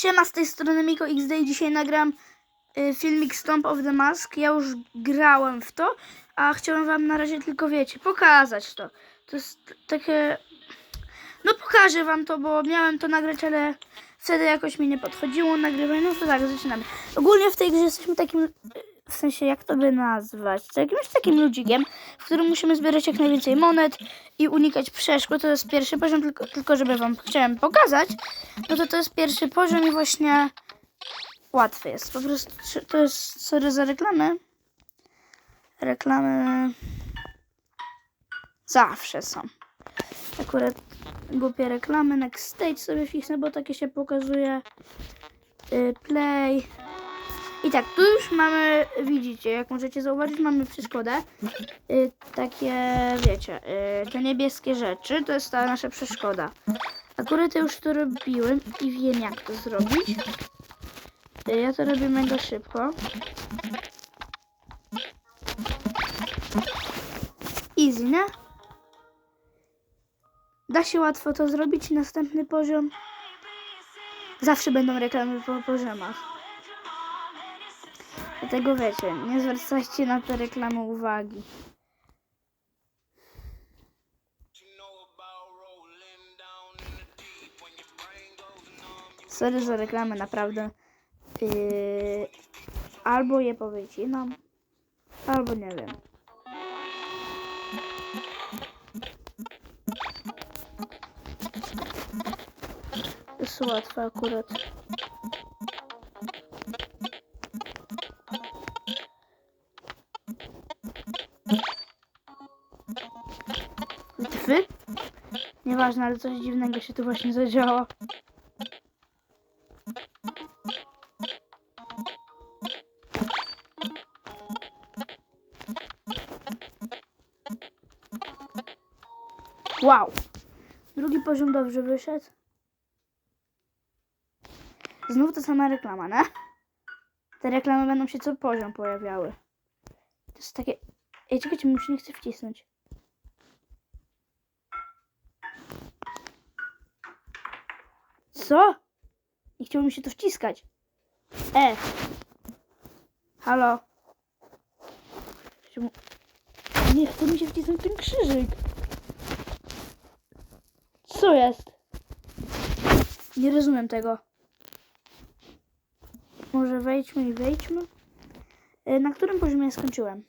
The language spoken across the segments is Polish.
Siema, z tej strony Miko XD i dzisiaj nagram y, filmik Stomp of the Mask. Ja już grałem w to, a chciałem wam na razie tylko, wiecie, pokazać to. To jest takie... No pokażę wam to, bo miałem to nagrać, ale wtedy jakoś mi nie podchodziło nagrywanie. No to tak, zaczynamy. Ogólnie w tej grze jesteśmy takim... W sensie, jak to by nazwać? To Jakimś takim ludzikiem, w którym musimy zbierać jak najwięcej monet i unikać przeszkód. To jest pierwszy poziom, tylko, tylko żeby wam chciałem pokazać. No to to jest pierwszy poziom i właśnie łatwy jest. Po prostu to jest, sorry za reklamę. Reklamy zawsze są. Akurat głupie reklamy. Next stage sobie wcisnę, bo takie się pokazuje. Y, Play. I tak, tu już mamy, widzicie, jak możecie zauważyć, mamy przeszkodę. Y, takie, wiecie, y, te niebieskie rzeczy, to jest ta nasza przeszkoda. Akurat ja już to robiłem i wiem jak to zrobić. Y, Ja to robię mega szybko. Easy, nie? Da się łatwo to zrobić. Następny poziom. Zawsze będą reklamy po poziomach. Dlatego wiecie, nie zwracajcie na te reklamy uwagi. Sorry za reklamę, naprawdę. Yy, albo je powycinam, albo nie wiem. To jest łatwe akurat. Nieważne, ale coś dziwnego się tu właśnie zadziało. Wow. Drugi poziom dobrze wyszedł. Znów ta sama reklama, nie? Te reklamy będą się co poziom pojawiały. To jest takie... Ej, czekajcie, mi się nie chce wcisnąć. Co? Nie chciało mi się to wciskać. E. Halo. Nie chce mi się wcisnąć ten krzyżyk. Co jest? Nie rozumiem tego. Może wejdźmy i wejdźmy? E, Na którym poziomie skończyłem?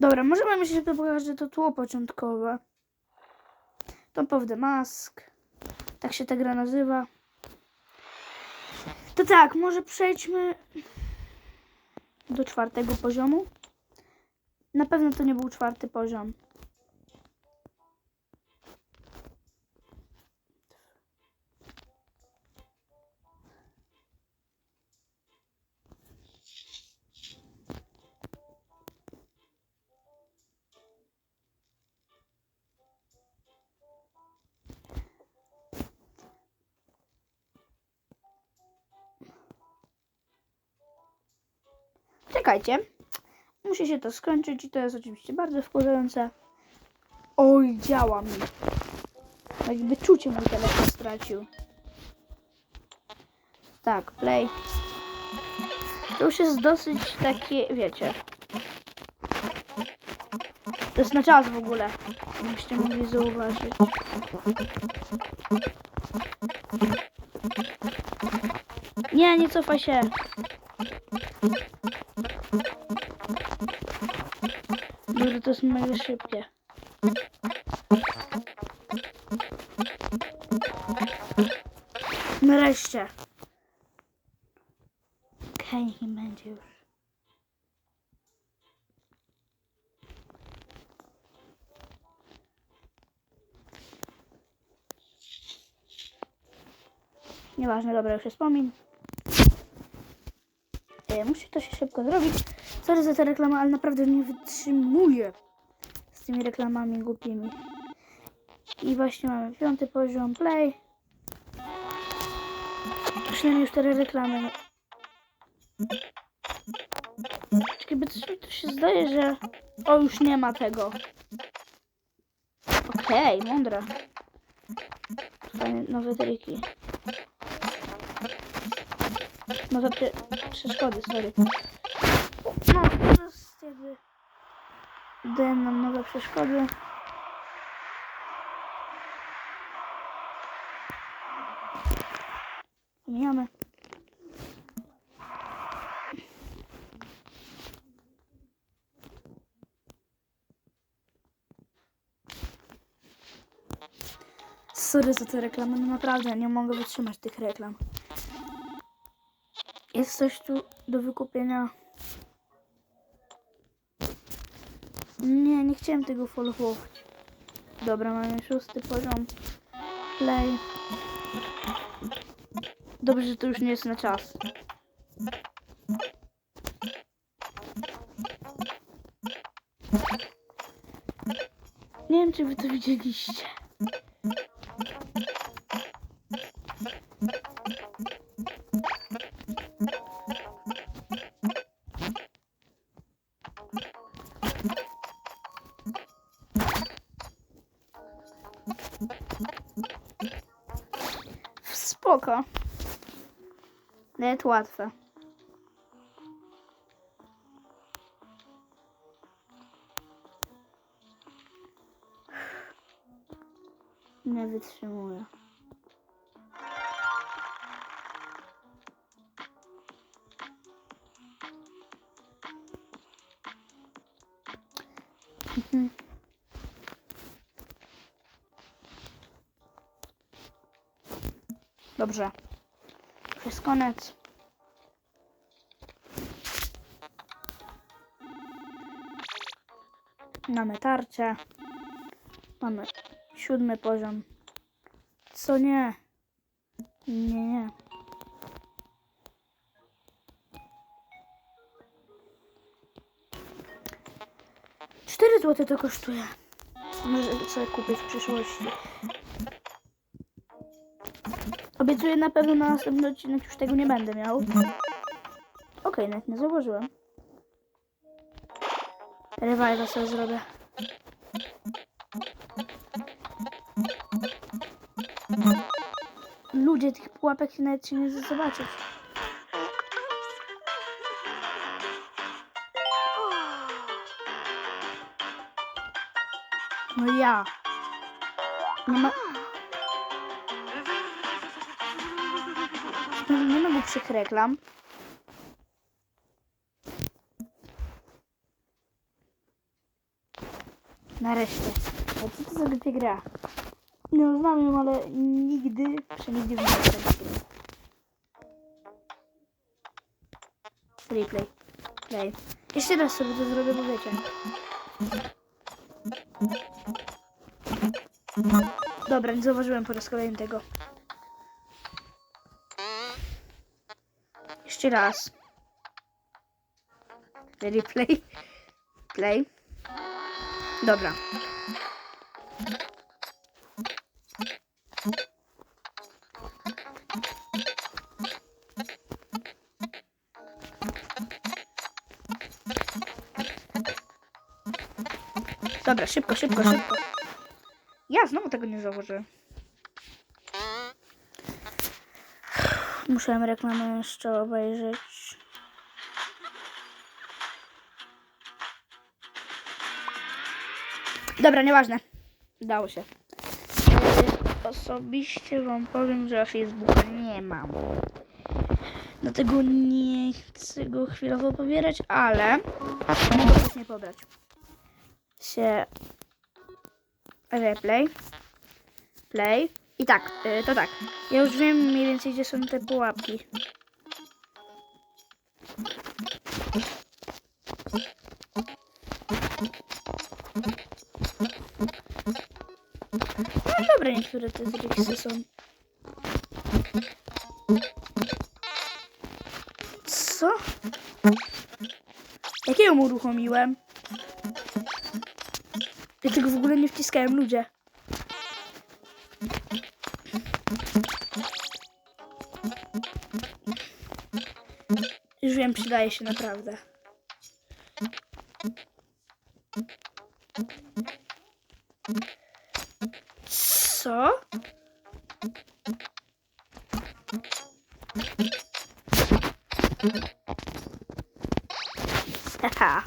Dobra, możemy myśleć, że to pokaże, że to tło początkowe. Top of Mask. Tak się ta gra nazywa. To tak, może przejdźmy do czwartego poziomu. Na pewno to nie był czwarty poziom. Czekajcie. Musi się to skończyć i to jest oczywiście bardzo wkurzające. Oj, działa mi. Jakby czucie mój telefon stracił. Tak, play. To już jest dosyć takie, wiecie. To jest na czas w ogóle. Jakbyście mogli zauważyć. Nie, nie cofaj się. To jest mega szybkie. Nareszcie. Okej, niech nie będzie już. Nieważne, dobra, już jest pomin. E, musi to się szybko zrobić. Sorry za tę reklamę, ale naprawdę nie wytrzymuję z tymi reklamami głupimi. I właśnie mamy piąty poziom play. Przynajmniej już cztery reklamy. Czekaj, bo coś mi tu się zdaje, że... O, już nie ma tego. Okej, mądre. Fajne nowe triki. Nowe prze- przeszkody, sorry. No, teraz jakby daję nam nowe przeszkody. Mijamy. Sorry za te reklamy, no naprawdę nie mogę wytrzymać tych reklam. Jest coś tu do wykupienia. Nie, nie chciałem tego followować. Dobra, mamy szósty poziom. Play. Dobrze, że to już nie jest na czas. Nie wiem, czy wy to widzieliście. Spoko. Nawet łatwe. Nie wytrzymuję. Mhm. Dobrze. To jest koniec. Mamy tarczę. Mamy siódmy poziom. Co nie? Nie, nie. Cztery złote to kosztuje. Może sobie kupię w przyszłości. Obiecuję na pewno na następny odcinek już tego nie będę miał. Okej, nawet nie zauważyłem. Revival sobie zrobię. Ludzie, tych pułapek się nawet się nie zobaczyć. No ja. Nie ma... No, nie ma głupszych reklam. Nareszcie. A co to za głupia gra? No znam ją, ale nigdy, nie jak to gry. Replay. Play. Jeszcze raz sobie to zrobię, bo wiecie. Dobra, nie zauważyłem po raz kolejny tego. Jeszcze raz. Replay. Play. Dobra. Dobra, szybko, szybko, szybko. Ja znowu tego nie zauważyłem. Muszę reklamę jeszcze obejrzeć. Dobra, nieważne. Udało się. Osobiście wam powiem, że Facebooka nie mam. Dlatego nie chcę go chwilowo pobierać, ale mogę później pobrać. Się replay, play i tak, yy, to tak. Ja już wiem mniej więcej gdzie są te pułapki. No dobra, niektóre te tricksy są. Co? Jak ja ją uruchomiłem? Ja tego w ogóle nie wciskałem, ludzie. Już wiem, przydaje się naprawdę. Co? Haha.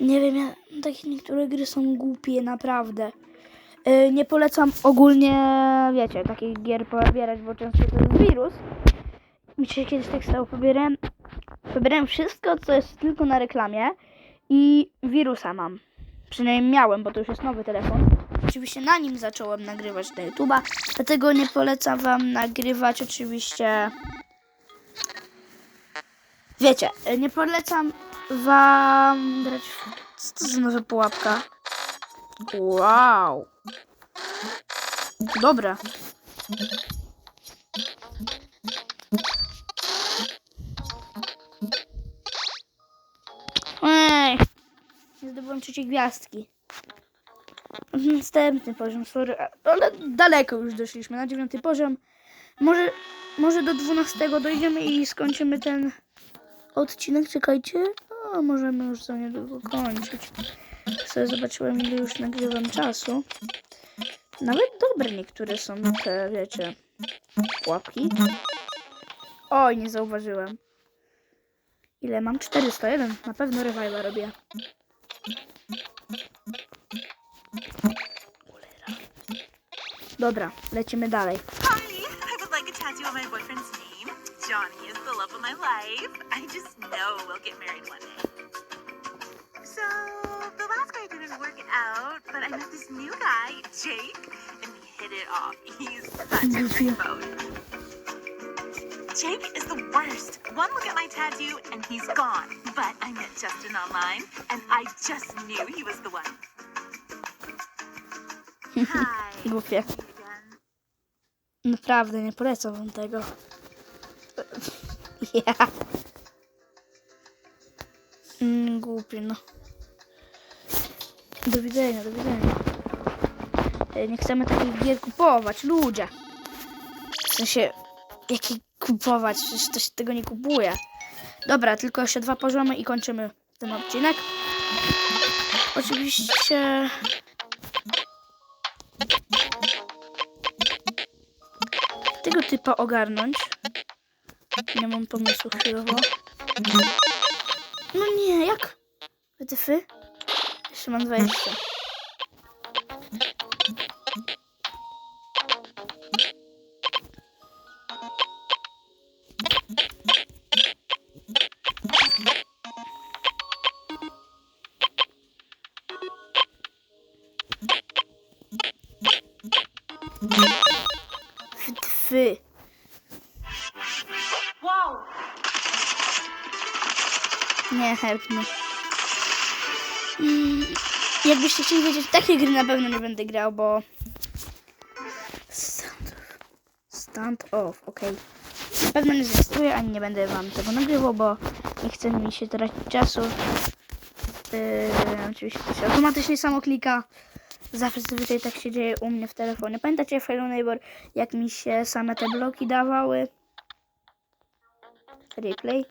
Nie wiem, ja, takie niektóre gry są głupie, naprawdę. Yy, nie polecam ogólnie, wiecie, takich gier pobierać, bo często to jest wirus. Mi się kiedyś tak stało, pobierałem, pobierałem wszystko, co jest tylko na reklamie i wirusa mam. Przynajmniej miałem, bo to już jest nowy telefon. Oczywiście na nim zacząłem nagrywać na YouTube'a, dlatego nie polecam wam nagrywać oczywiście... Wiecie, nie polecam wam brać... Co to za nowa pułapka? Wow. Dobra. Ej, nie zdobyłam trzeciej gwiazdki. Następny poziom, sorry, ale daleko już doszliśmy, na dziewiąty poziom. Może, może do dwunastego dojdziemy i skończymy ten odcinek, czekajcie. O, możemy już za niedługo kończyć. Sobie zobaczyłem, ile już nagrywam czasu. Nawet dobre niektóre są te, wiecie, łapki. Oj, nie zauważyłem. Ile mam? 401. Na pewno revival robię. Dobra, lecimy dalej. Hi, I would like boyfriend's name. Johnny is the love of my life. I just know we'll get married one day. So, out, but I met this new guy, Jake, and we hit it off. He's such a boat. Jake is the worst. One look at my tattoo and he's gone. But I met Justin online and I just knew he was the one. Hi. Głupie. Naprawdę, nie polecam wam tego. Ja. Mm, głupie, no. Do widzenia, do widzenia. E, Nie chcemy takich gier kupować, ludzie. W sensie, jakie kupować? Przecież to się tego nie kupuje. Dobra, tylko jeszcze dwa poziomy i kończymy ten odcinek. Oczywiście... tego typa ogarnąć. Nie mam pomysłu chwilowo. No nie, jak? Wytyfy? Mam 20. Wytyfy. Wow. Nie, help jakbyście chcieli wiedzieć, takie gry na pewno nie będę grał, bo... Stand off. Stand off, okej. Na pewno nie zainstaluję, ani nie będę wam tego nagrywał, bo nie chcę mi się tracić czasu. Yy, oczywiście to się automatycznie samo klika. Zawsze zazwyczaj tak się dzieje u mnie w telefonie. Pamiętacie w Hello Neighbor, jak mi się same te bloki dawały? Replay.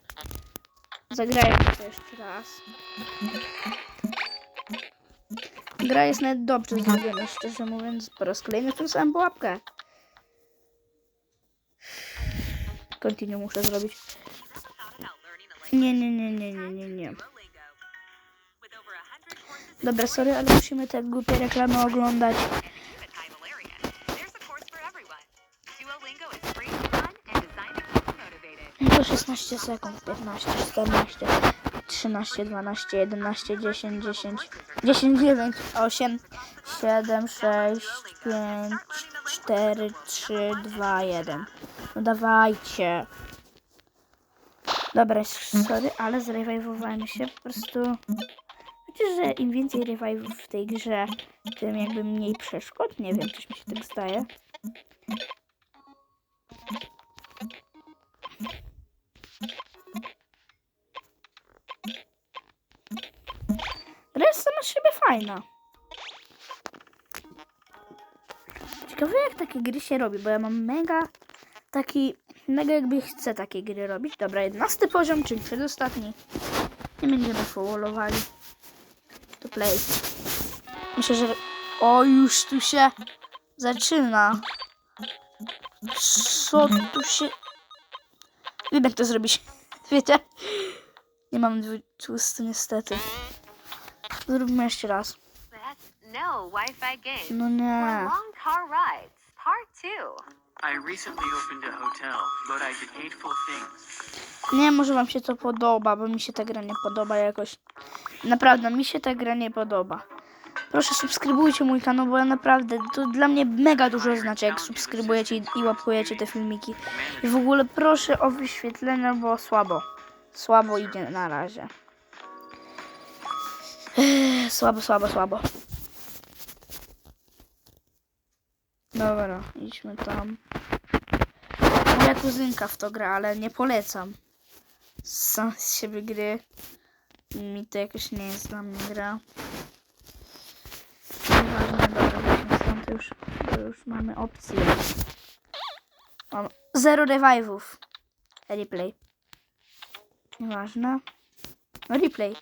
Zagraję to jeszcze raz. Gra jest nawet dobrze zrobiona, szczerze mówiąc. Po raz kolejny tą samą pułapkę. Continue muszę zrobić. Nie, nie, nie, nie, nie, nie, nie. Dobra, sorry, ale musimy te głupie reklamy oglądać. To 16 sekund, 15, 14, 13, 12, 11, 10, 10, 10, 9, 8, 7, 6, 5, 4, 3, 2, 1. No dawajcie. Dobra, sorry, ale zrewajwowałem się po prostu. Wiecie, że im więcej rewajwów w tej grze, tym jakby mniej przeszkód? Nie wiem, coś mi się tak zdaje. Fajna. Ciekawe jak takie gry się robi, bo ja mam mega taki, mega jakby chcę takie gry robić. Dobra, 11 poziom, czyli przedostatni. Nie będziemy followowali. To play. Myślę, że... O, już tu się zaczyna. Co tu się... Wiem jak to zrobić. Wiecie? Nie mam 20 niestety. Zróbmy jeszcze raz. No Wi-Fi game. No nie. long car rides. Part two. I recently opened a hotel, but I did hateful things. Nie, może wam się to podoba, bo mi się ta gra nie podoba jakoś. Naprawdę, mi się ta gra nie podoba. Proszę subskrybujcie mój kanał, bo ja naprawdę, to dla mnie mega dużo znaczy, jak subskrybujecie i, i łapkujecie te filmiki. I w ogóle proszę o wyświetlenia, bo słabo. Słabo idzie na razie. Słabo, słabo, słabo. Dobra, idźmy tam. Moja kuzynka w to gra, ale nie polecam. Sam z siebie gry. Mi to jakoś nie jest dla mnie gra. Nieważne, dobra, weźmy stąd już, już mamy opcję. Mam zero revive'ów. Replay. Nieważne. No replay.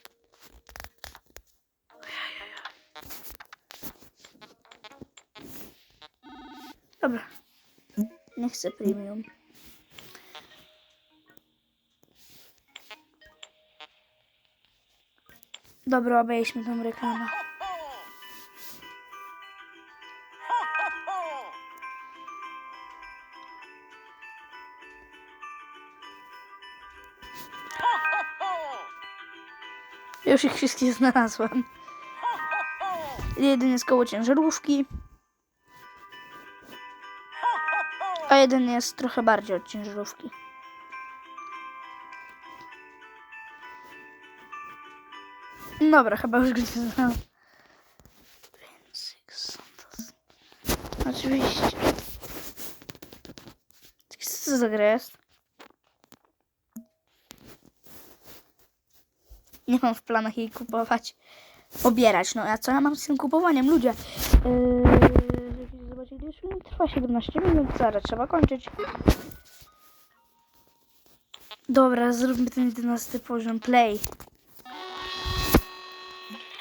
Dobra. Nie chcę premium. Dobra, obejrzmy tą reklamę. Już ich wszystkich znalazłem. Jeden jest koło ciężarówki. A jeden jest trochę bardziej od ciężarówki. Dobra, chyba już go nie znam. Oczywiście. Co za gra jest? Nie mam w planach jej kupować. Pobierać. No a co ja mam z tym kupowaniem? Ludzie. Yy, już film trwa 17 minut. Zaraz trzeba kończyć. Dobra, zróbmy ten 11 poziom. Play.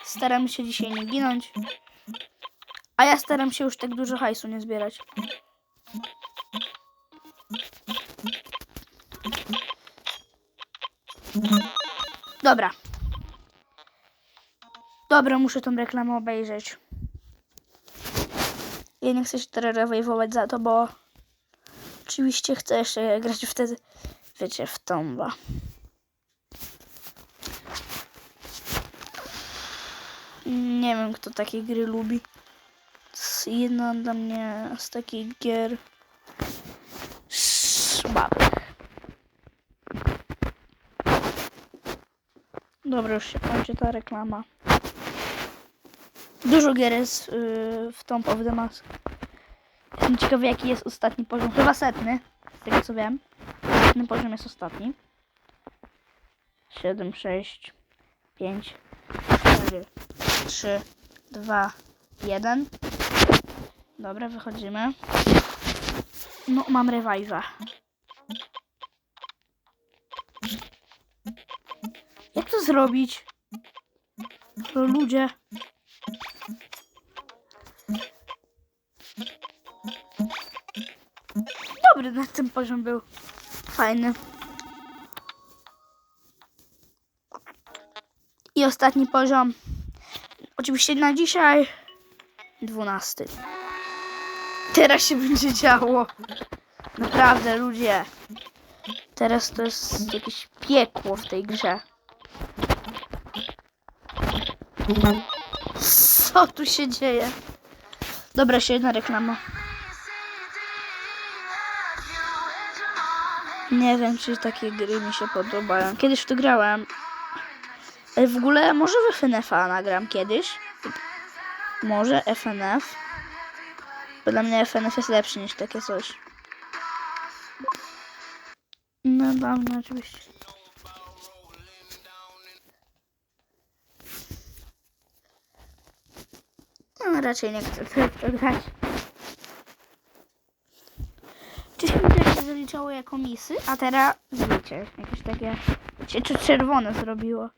Staram się dzisiaj nie ginąć. A ja staram się już tak dużo hajsu nie zbierać. Dobra. Dobra, muszę tą reklamę obejrzeć. Ja nie chcę się teraz rewajwować za to, bo oczywiście chcę jeszcze grać wtedy, wiecie, w tomba. Nie wiem, kto takie gry lubi. Jedna dla mnie z takich gier słabych. Dobra, już się kończy ta reklama. Dużo gier jest yy, w Tomb of the Mask. Jestem ciekawy, jaki jest ostatni poziom. Chyba setny, z tego co wiem. Setny poziom jest ostatni. 7, 6, 5, 4, 3, 2, 1. Dobra, wychodzimy. No, mam revive'a. Jak to zrobić? To ludzie. Dobry na ten poziom był. Fajny. I ostatni poziom. Oczywiście na dzisiaj. Dwunasty. Teraz się będzie działo. Naprawdę, ludzie. Teraz to jest jakieś piekło w tej grze. Co tu się dzieje? Dobra, jeszcze jedna reklama. Nie wiem, czy takie gry mi się podobają. Kiedyś w to grałem. Ale w ogóle może w FNF-a nagram kiedyś. Może FNF. Bo dla mnie FNF jest lepszy niż takie coś. No dobra, oczywiście. No, raczej nie chcę w to grać. Wcześniej mi to się zaliczało jako misy, a teraz wiecie, jakieś takie się cz- czerwone zrobiło.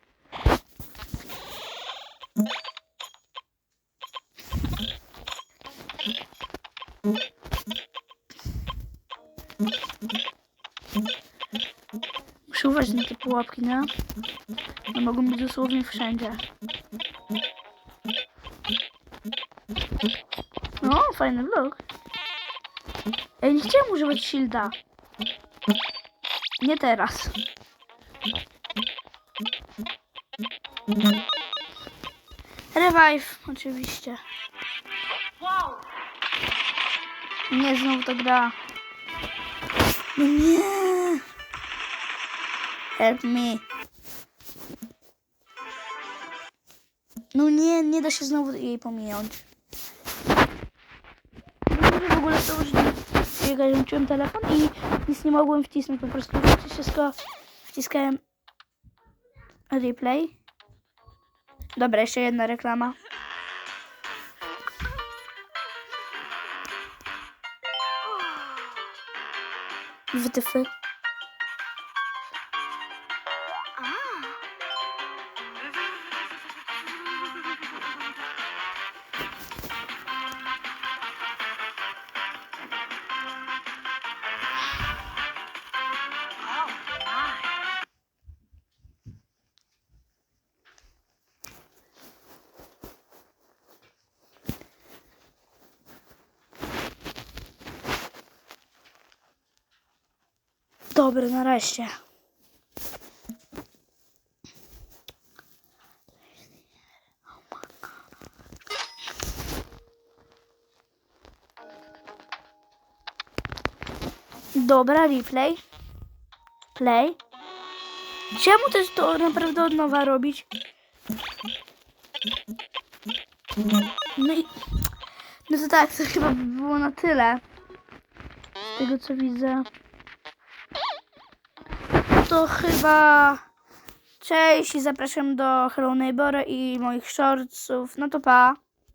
czuwać na te pułapki, no. No mogą być dosłownie wszędzie. No, fajny vlog. Ej, nie chciałem używać shielda. Nie teraz. Revive, oczywiście. Nie, znowu to gra. No nie. Help me. No nie, nie da się znowu jej pominąć. W ogóle to już ja włączyłem telefon i nic nie mogłem wcisnąć, po prostu wszystko wciskałem replay. Dobra, jeszcze jedna reklama. Wytyfy. Dobra, nareszcie. Dobra, replay. Play. Czemu też to naprawdę od nowa robić? No i... No to tak, to chyba by było na tyle. Z tego co widzę. To chyba... Cześć i zapraszam do Hello Neighbora i moich shortsów. No to pa.